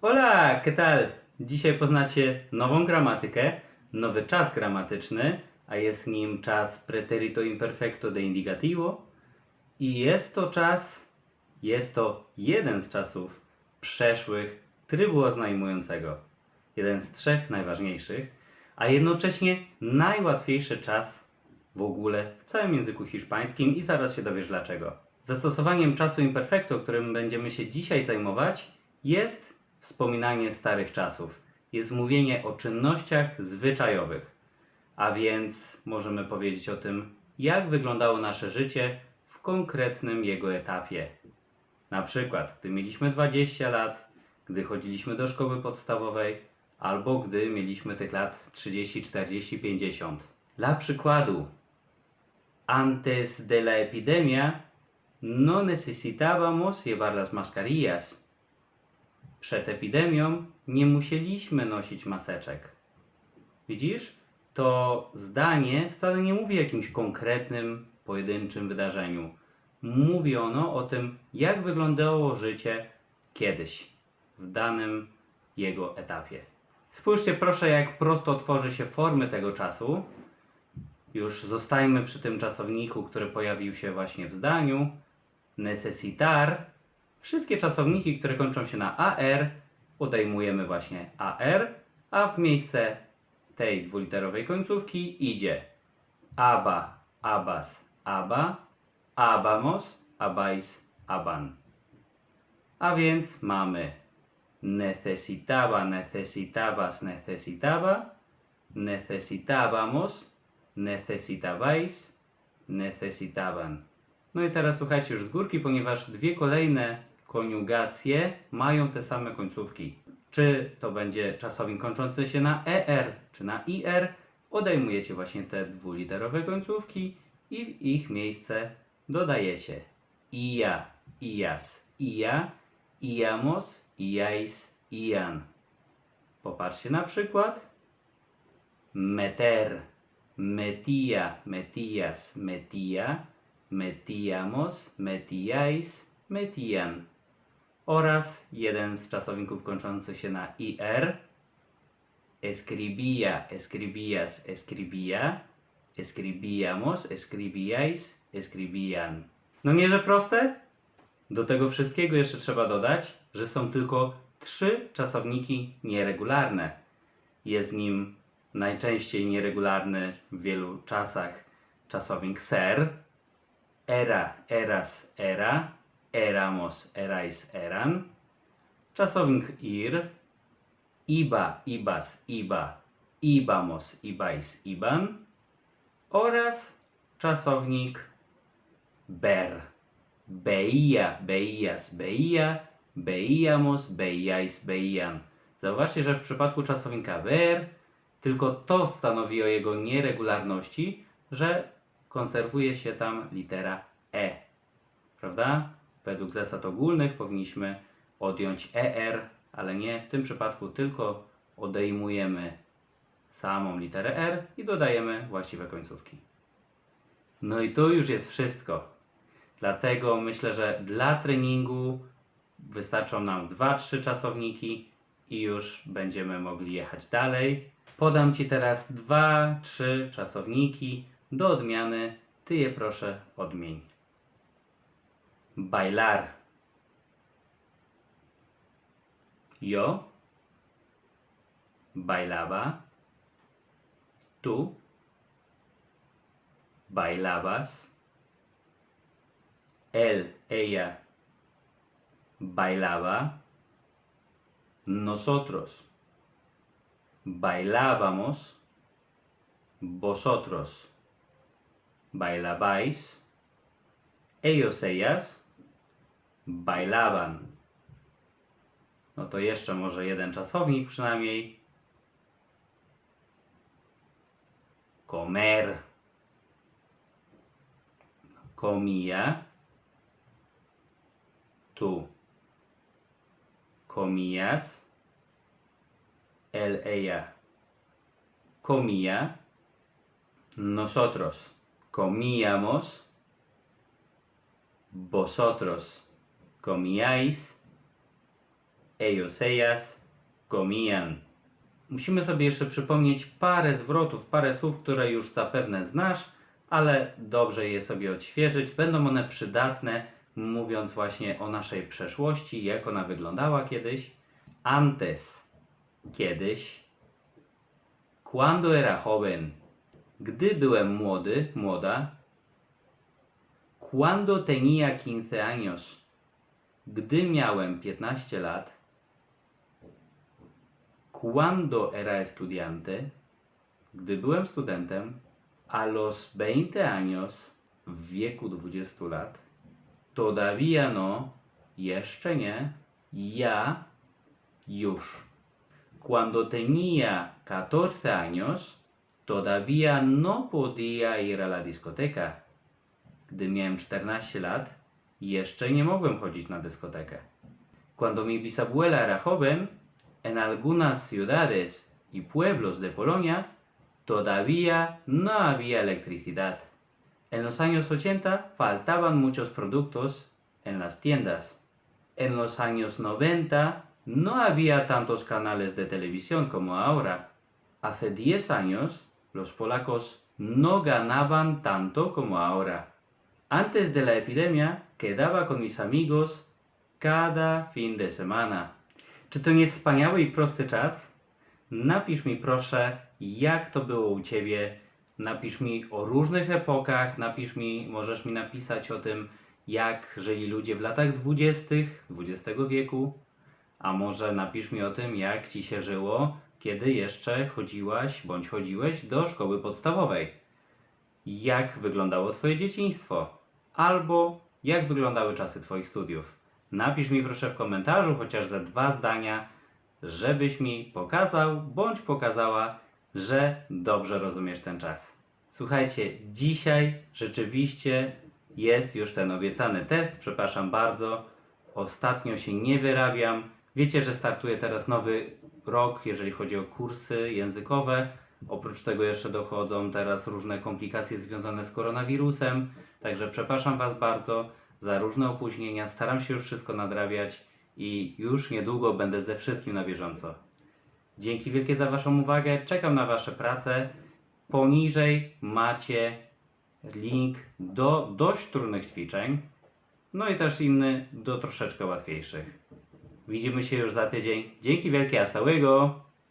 Hola, ¿qué tal? Dzisiaj poznacie nową gramatykę, nowy czas gramatyczny, a jest nim czas preterito imperfecto de indicativo i jest to czas, jest to jeden z czasów przeszłych trybu oznajmującego. Jeden z trzech najważniejszych, a jednocześnie najłatwiejszy czas w ogóle w całym języku hiszpańskim i zaraz się dowiesz dlaczego. Zastosowaniem czasu imperfecto, którym będziemy się dzisiaj zajmować, jest wspominanie starych czasów. Jest mówienie o czynnościach zwyczajowych. A więc możemy powiedzieć o tym, jak wyglądało nasze życie w konkretnym jego etapie. Na przykład, gdy mieliśmy 20 lat, gdy chodziliśmy do szkoły podstawowej, albo gdy mieliśmy tych lat 30, 40, 50. Dla przykładu, antes de la epidemia no necesitábamos llevar las mascarillas. Przed epidemią nie musieliśmy nosić maseczek. Widzisz? To zdanie wcale nie mówi o jakimś konkretnym, pojedynczym wydarzeniu. Mówi ono o tym, jak wyglądało życie kiedyś, w danym jego etapie. Spójrzcie proszę, jak prosto tworzy się formy tego czasu. Już zostajmy przy tym czasowniku, który pojawił się właśnie w zdaniu. Necesitar. Wszystkie czasowniki, które kończą się na AR, odejmujemy właśnie AR, a w miejsce tej dwuliterowej końcówki idzie aba, abas, aba, abamos, abais, aban. A więc mamy necesitaba, necesitabas, necesitaba, necesitábamos, necesitabais, necesitaban. No i teraz słuchajcie już z górki, ponieważ dwie kolejne koniugacje mają te same końcówki. Czy to będzie czasownik kończący się na ER, czy na IR, odejmujecie właśnie te dwuliterowe końcówki i w ich miejsce dodajecie IA, IAS, IA, IAMOS, IAIS, IAN. Popatrzcie na przykład. Meter, metía, metías, metía, metíamos, metíais, metían. Oraz jeden z czasowników kończący się na IR. Escribía, escribías, escribía, escribíamos, escribíais, escribían. No nie, że proste? Do tego wszystkiego jeszcze trzeba dodać, że są tylko trzy czasowniki nieregularne. Jest nim najczęściej nieregularny w wielu czasach czasownik ser, era, eras, era, éramos, erais, eran, czasownik ir, iba, ibas, iba, ibamos, ibais, iban oraz czasownik ber. Beía, beías, beía, beíamos, beíais, beían. Zauważcie, że w przypadku czasownika ber tylko to stanowi o jego nieregularności, że konserwuje się tam litera e. Prawda? Według zasad ogólnych powinniśmy odjąć er, ale nie w tym przypadku, tylko odejmujemy samą literę r i dodajemy właściwe końcówki. No i to już jest wszystko. Dlatego myślę, że dla treningu wystarczą nam 2-3 czasowniki i już będziemy mogli jechać dalej. Podam Ci teraz 2-3 czasowniki do odmiany. Ty je proszę odmień. Bailar. Yo bailaba. Tú bailabas. Él, ella bailaba. Nosotros bailábamos. Vosotros bailabais. Ellos, ellas bailaban. No to jeszcze może jeden czasownik przynajmniej. Comer. Comía. Tú comías. Él, ella comía. Nosotros comíamos. Vosotros comíais. ellos, ellas comían. Musimy sobie jeszcze przypomnieć parę zwrotów, parę słów, które już zapewne znasz, ale dobrze je sobie odświeżyć. Będą one przydatne, mówiąc właśnie o naszej przeszłości, jak ona wyglądała kiedyś. Antes, kiedyś. Cuando era joven, gdy byłem młody, młoda. Cuando tenía 15 años, gdy miałem 15 lat. Cuando era estudiante, gdy byłem studentem, a los 20 años, w wieku 20 lat, todavía no, jeszcze nie, ja, już. Cuando tenía 14 años, todavía no podía ir a la discoteca. Gdy miałem 14 lat, jeszcze nie mogłem chodzić na dyskotekę. Cuando mi bisabuela era joven, en algunas ciudades y pueblos de Polonia todavía no había electricidad. En los años 80 faltaban muchos productos en las tiendas. En los años 90 no había tantos canales de televisión como ahora. Hace 10 años los polacos no ganaban tanto como ahora. Antes de la epidemia quedaba con mis amigos cada fin de semana. Czy to nie wspaniały i prosty czas? Napisz mi proszę, jak to było u Ciebie. Napisz mi o różnych epokach, napisz mi, możesz mi napisać o tym, jak żyli ludzie w latach dwudziestych XX wieku, a może napisz mi o tym, jak Ci się żyło, kiedy jeszcze chodziłaś bądź chodziłeś do szkoły podstawowej. Jak wyglądało Twoje dzieciństwo? Albo jak wyglądały czasy Twoich studiów? Napisz mi proszę w komentarzu chociaż ze dwa zdania, żebyś mi pokazał bądź pokazała, że dobrze rozumiesz ten czas. Słuchajcie, dzisiaj rzeczywiście jest już ten obiecany test. Przepraszam bardzo. Ostatnio się nie wyrabiam. Wiecie, że startuje teraz nowy rok, jeżeli chodzi o kursy językowe. Oprócz tego jeszcze dochodzą teraz różne komplikacje związane z koronawirusem. Także przepraszam Was bardzo za różne opóźnienia. Staram się już wszystko nadrabiać i już niedługo będę ze wszystkim na bieżąco. Dzięki wielkie za Waszą uwagę. Czekam na Wasze prace. Poniżej macie link do dość trudnych ćwiczeń, no i też inny do troszeczkę łatwiejszych. Widzimy się już za tydzień. Dzięki wielkie, hasta luego!